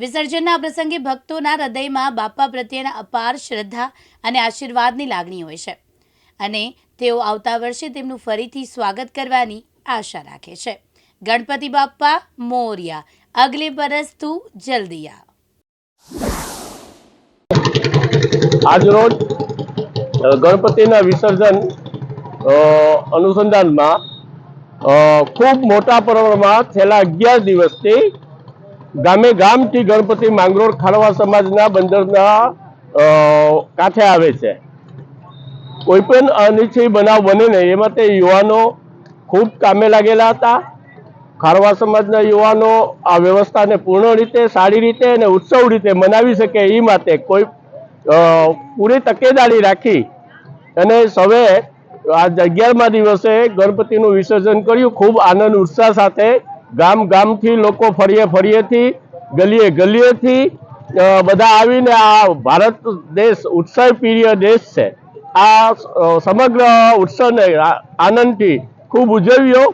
વિસર્જનના પ્રસંગે ભક્તોના હૃદયમાં બાપા પ્રત્યેના અપાર શ્રદ્ધા અને આશીર્વાદની લાગણી હોય છે. અને તેઓ આવતા વર્ષે તેમનું ફરીથી સ્વાગત કરવાની આશા રાખે છે. ગણપતિ બાપ્પા, મોર્યા. અગલે બરસ તું જલ્દીયા. આજરોજ ગણપતિના વિસર્જન અનુસંધાનમાં ખૂબ મોટા પ્રમાણમાં છેલ્લા અગિયાર દિવસથી ગામે ગામથી ગણપતિ માંગરોળ ખારવા સમાજના બંદરના કાંઠે આવે છે. કોઈ પણ અનિચ્છય બનાવ બને ને એમાં તે યુવાનો ખૂબ કામે લાગેલા હતા. ખારવા સમાજના યુવાનો આ વ્યવસ્થાને પૂર્ણ રીતે, સારી રીતે અને ઉત્સવ રીતે મનાવી શકે એ માટે કોઈ પૂરી તકેદારી રાખી અને સવે આ અગિયારમા દિવસે ગણપતિનું વિસર્જન કર્યું. ખૂબ આનંદ, ઉત્સાહ સાથે ગામ ગામથી લોકો ફરીએ ફળીએથી ગલીએ ગલીએથી બધા આવીને આ ભારત દેશ ઉત્સવ પ્રિય દેશ છે. આ સમગ્ર ઉત્સવને આનંદથી ખૂબ ઉજવ્યો.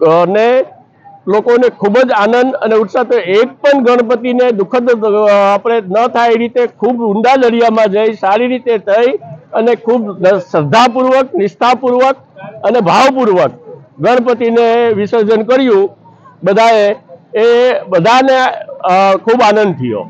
અને લોકોને ખૂબ જ આનંદ અને ઉત્સાહ તો એક પણ ગણપતિને દુઃખદ આપણે ન થાય એ રીતે ખૂબ ઊંડા દરિયામાં જઈ, સારી રીતે થઈ અને ખૂબ શ્રદ્ધાપૂર્વક, નિષ્ઠાપૂર્વક અને ભાવપૂર્વક ગણપતિને વિસર્જન કર્યું બધાએ એ બધાને ખૂબ આનંદ થયો.